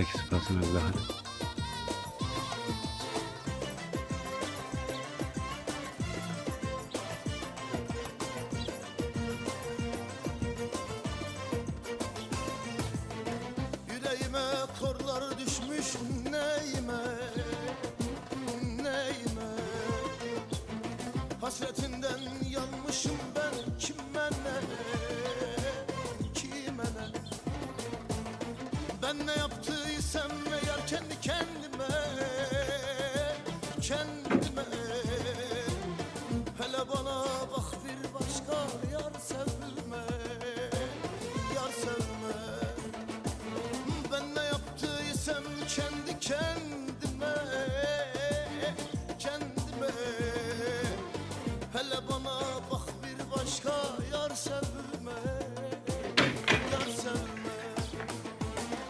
Çek sıfasını bir hadi. Neyime Neyime? Hasretinden yanmışım ben kime ne Ben ne Gitsem meğer kendi kendime Kendime. Hele bana bak bir başka yar sevme Yar sevme. Ben ne yaptıysam kendi kendime Kendime. Hele bana bak bir başka yar sevme.